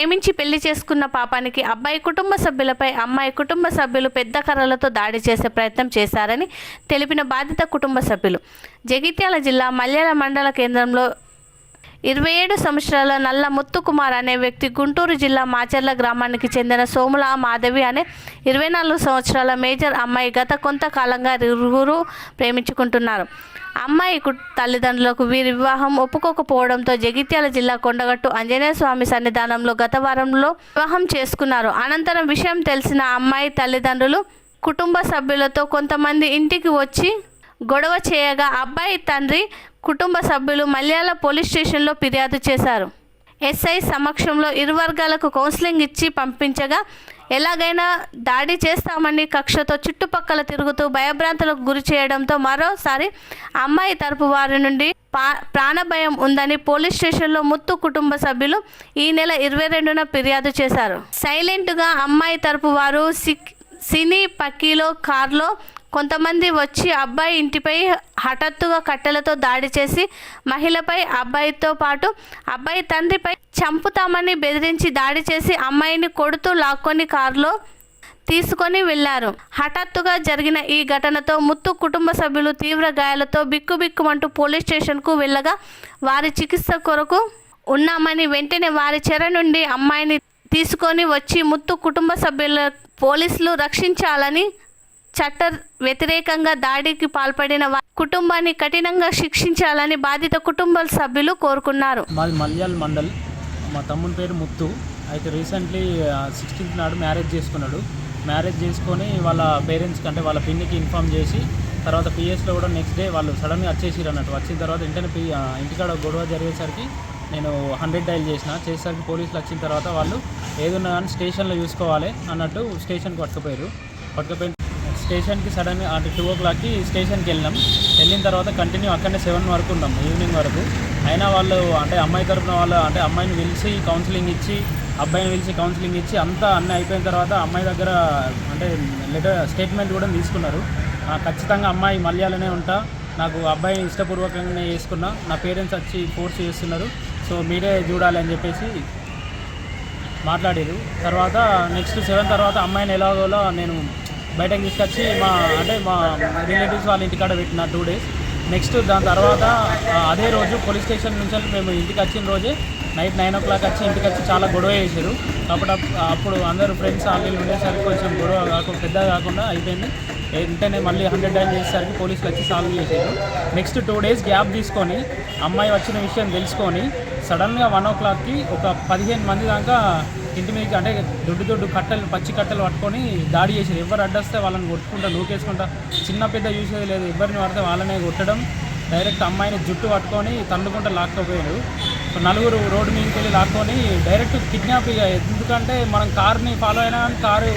ప్రేమించి పెళ్ళి చేసుకున్న పాపానికి అబ్బాయి కుటుంబ సభ్యులపై అమ్మాయి కుటుంబ సభ్యులు పెద్ద కర్రలతో దాడి చేసే ప్రయత్నం చేశారని తెలిపిన బాధిత కుటుంబ సభ్యులు. జగిత్యాల జిల్లా మల్యాల మండల కేంద్రంలో ఇరవై ఏడు సంవత్సరాల నల్ల ముత్తుకుమార్ అనే వ్యక్తి గుంటూరు జిల్లా మాచర్ల గ్రామానికి చెందిన సోముల మాధవి అనే ఇరవై నాలుగు సంవత్సరాల మేజర్ అమ్మాయి గత కొంతకాలంగా ఇరువురు ప్రేమించుకుంటున్నారు. అమ్మాయి కు- తల్లిదండ్రులకు వీరి వివాహం ఒప్పుకోకపోవడంతో జగిత్యాల జిల్లా కొండగట్టు ఆంజనేయ స్వామి సన్నిధానంలో గత వారంలో వివాహం చేసుకున్నారు. అనంతరం విషయం తెలిసిన అమ్మాయి తల్లిదండ్రులు కుటుంబ సభ్యులతో కొంతమంది ఇంటికి వచ్చి గొడవ చేయగా అబ్బాయి తండ్రి కుటుంబ సభ్యులు మల్యాల పోలీస్ స్టేషన్లో ఫిర్యాదు చేశారు. ఎస్ఐ సమక్షంలో ఇరు వర్గాలకు కౌన్సిలింగ్ ఇచ్చి పంపించగా ఎలాగైనా దాడి చేస్తామని కక్షతో చుట్టుపక్కల తిరుగుతూ భయభ్రాంతులకు గురి చేయడంతో మరోసారి అమ్మాయి తరపు వారి నుండి పా ప్రాణభయం ఉందని పోలీస్ స్టేషన్లో ముత్తు కుటుంబ సభ్యులు ఈ నెల ఇరవై రెండున ఫిర్యాదు చేశారు. సైలెంట్గా అమ్మాయి తరపు వారు సిక్ సినీ పక్కీలో కార్లో కొంతమంది వచ్చి అబ్బాయి ఇంటిపై హఠాత్తుగా కట్టెలతో దాడి చేసి మహిళపై అబ్బాయితో పాటు అబ్బాయి తండ్రిపై చంపుతామని బెదిరించి దాడి చేసి అమ్మాయిని కొడుతూ లాక్కొని కారులో తీసుకొని వెళ్ళారు హఠాత్తుగా జరిగిన ఈ ఘటనతో ముత్తు కుటుంబ సభ్యులు తీవ్ర గాయాలతో బిక్కుబిక్కుమంటూ పోలీస్ స్టేషన్కు వెళ్ళగా వారి చికిత్స కొరకు ఉన్నామని వెంటనే వారి చెర నుండి అమ్మాయిని తీసుకొని వచ్చి ముత్తు కుటుంబ సభ్యుల పోలీసులు రక్షించాలని చట్ట వ్యతిరేకంగా దాడికి పాల్పడిన వారి కుటుంబాన్ని కఠినంగా శిక్షించాలని బాధిత కుటుంబ సభ్యులు కోరుకున్నారు. మాది మల్యాల్ మండల్. మా తమ్ముని పేరు ముత్తు. అయితే రీసెంట్లీ సిక్స్టీన్త్ నాడు మ్యారేజ్ చేసుకున్నాడు. మ్యారేజ్ చేసుకొని వాళ్ళ పేరెంట్స్కి అంటే వాళ్ళ పిన్నికి ఇన్ఫామ్ చేసి తర్వాత పిఎస్లో కూడా నెక్స్ట్ డే వాళ్ళు సడన్గా వచ్చేసిరు అన్నట్టు. వచ్చిన తర్వాత వెంటనే పి ఇంటికాడ గొడవ జరిగేసరికి నేను హండ్రెడ్ డైల్ చేసిన. చేసేసరికి పోలీసులు వచ్చిన తర్వాత వాళ్ళు ఏదున్నా కానీ స్టేషన్లో చూసుకోవాలి అన్నట్టు స్టేషన్కి పట్టుకుపోయారు పట్టుకుపోయిన స్టేషన్కి సడన్గా అటు టూ ఓ క్లాక్కి స్టేషన్కి వెళ్ళినాం. వెళ్ళిన తర్వాత కంటిన్యూ అక్కడనే సెవెన్ వరకు ఉన్నాం ఈవినింగ్ వరకు. అయినా వాళ్ళు అంటే అమ్మాయి తరపున వాళ్ళు అంటే అమ్మాయిని పిలిచి కౌన్సిలింగ్ ఇచ్చి అబ్బాయిని పిలిచి కౌన్సిలింగ్ ఇచ్చి అంతా అన్నీ అయిపోయిన తర్వాత అమ్మాయి దగ్గర అంటే లెటర్ స్టేట్మెంట్ కూడా తీసుకున్నారు. ఖచ్చితంగా అమ్మాయి మలయాళనే ఉంటా. నాకు అబ్బాయిని ఇష్టపూర్వకంగానే చేసుకున్నా. నా పేరెంట్స్ వచ్చి ఫోర్స్ చేస్తున్నారు. సో మీరే చూడాలి అని చెప్పేసి మాట్లాడారు. తర్వాత నెక్స్ట్ సెవెన్ తర్వాత అమ్మాయిని ఎలాగోలో నేను బయటకు తీసుకొచ్చి మా అంటే మా రిలేటివ్స్ వాళ్ళ ఇంటికాడ పెట్టిన టూ డేస్ నెక్స్ట్ దాని తర్వాత అదే రోజు పోలీస్ స్టేషన్ నుంచి మేము ఇంటికి వచ్చిన రోజే నైట్ నైన్ ఓ క్లాక్ వచ్చి ఇంటికి వచ్చి చాలా గొడవ చేశారు. అప్పుడు అప్పుడు అందరూ ఫ్రెండ్స్ వాళ్ళు ఉండేసరికి కొంచెం గొడవ కాకుండా పెద్దగా కాకుండా అయిపోయింది. వెంటనే మళ్ళీ హండ్రెడ్ డైన్ చేసేసరికి పోలీసులు వచ్చి సాల్వ్ చేశారు. నెక్స్ట్ టూ డేస్ గ్యాప్ తీసుకొని అమ్మాయి వచ్చిన విషయం తెలుసుకొని సడన్గా వన్ ఓ క్లాక్కి ఒక పదిహేను మంది దాకా ఇంటి మీదకి అంటే దొడ్డు దొడ్డు కట్టలు పచ్చి కట్టెలు పట్టుకొని దాడి చేశారు. ఎవరు అడ్డొస్తే వాళ్ళని కొట్టుకుంటా నూకేసుకుంటా. చిన్న పెద్ద చూసేది లేదు. ఎవరిని పడితే వాళ్ళనే కొట్టడం. డైరెక్ట్ అమ్మాయిని జుట్టు పట్టుకొని తన్నుకుంటా లాక్కపోయారు. సో నలుగురు రోడ్డు మీదకి వెళ్ళి లాక్కొని డైరెక్ట్ కిడ్నాప్ ఎందుకంటే మనం కార్ని ఫాలో అయినా కానీ కారు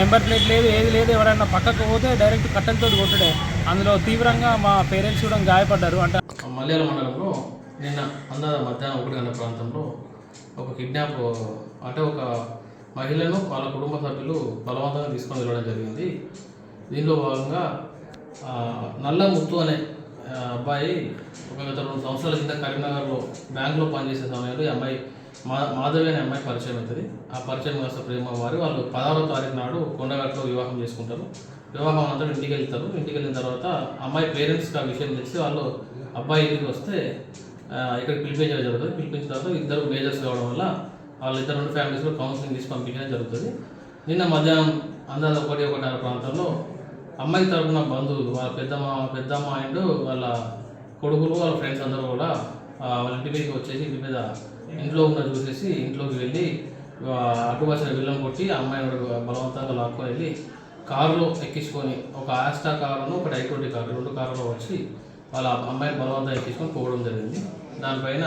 నెంబర్ ప్లేట్ లేదు ఏది లేదు ఎవరైనా పక్కకు పోతే డైరెక్ట్ కట్టెలతో కొట్టడే. అందులో తీవ్రంగా మా పేరెంట్స్ కూడా గాయపడ్డారు. అంటే మలయాళ మండలంలో నిన్న అందాద మధ్యాహ్నం ఒకటి గంటల ప్రాంతంలో ఒక కిడ్నాప్ అంటే ఒక మహిళను వాళ్ళ కుటుంబ సభ్యులు బలవంతంగా తీసుకొని వెళ్ళడం జరిగింది. దీనిలో భాగంగా నల్ల ముత్తు అనే అబ్బాయి ఒక గత రెండు సంవత్సరాల కింద కరీంనగర్లో బ్యాంకులో పనిచేసే సమయంలో ఈ అమ్మాయి మా మాధవి అనే అమ్మాయి పరిచయం అవుతుంది. ఆ పరిచయం కాస్త ప్రేమ వారి. వాళ్ళు పదహారో తారీఖు నాడు కొండగట్లో వివాహం చేసుకుంటారు. వివాహం అనంతరం ఇంటికి వెళ్తారు ఇంటికి వెళ్ళిన తర్వాత అమ్మాయి పేరెంట్స్కి ఆ విషయం తెలిసి వాళ్ళు అబ్బాయి ఇంటికి వస్తే ఇక్కడ పిలిపించడం జరుగుతుంది. పిలిపించిన తర్వాత ఇద్దరు మేజర్స్ కావడం వల్ల వాళ్ళిద్దరు రెండు ఫ్యామిలీస్లో కౌన్సిలింగ్ తీసి పంపించడం జరుగుతుంది. నిన్న మధ్యాహ్నం అందాజ ఒకటి ఒకటిన్నర ప్రాంతంలో అమ్మాయి తరపున బంధువులు వాళ్ళ పెద్దమ్మ పెద్దమ్మ అండ్ వాళ్ళ కొడుకులు వాళ్ళ ఫ్రెండ్స్ అందరూ కూడా వాళ్ళ ఇంటి మీదకి వచ్చేసి ఇంటి మీద ఇంట్లో ఉన్న చూసేసి ఇంట్లోకి వెళ్ళి ఆ, అటు విల్లం కొట్టి ఆ అమ్మాయిని బలవంతంగా లాక్కొని వెళ్ళి కారులో ఎక్కించుకొని ఒక ఆస్టా కారును ఒక డైకోటి కారు రెండు కారులో వచ్చి వాళ్ళ అమ్మాయిని బలవంతంగా తీసుకొని పోవడం జరిగింది. దానిపైన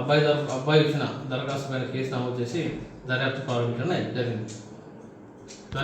అబ్బాయి అబ్బాయి ఇచ్చిన దరఖాస్తు పైన కేసు నమోదు చేసి దర్యాప్తు ప్రారంభించడం జరిగింది.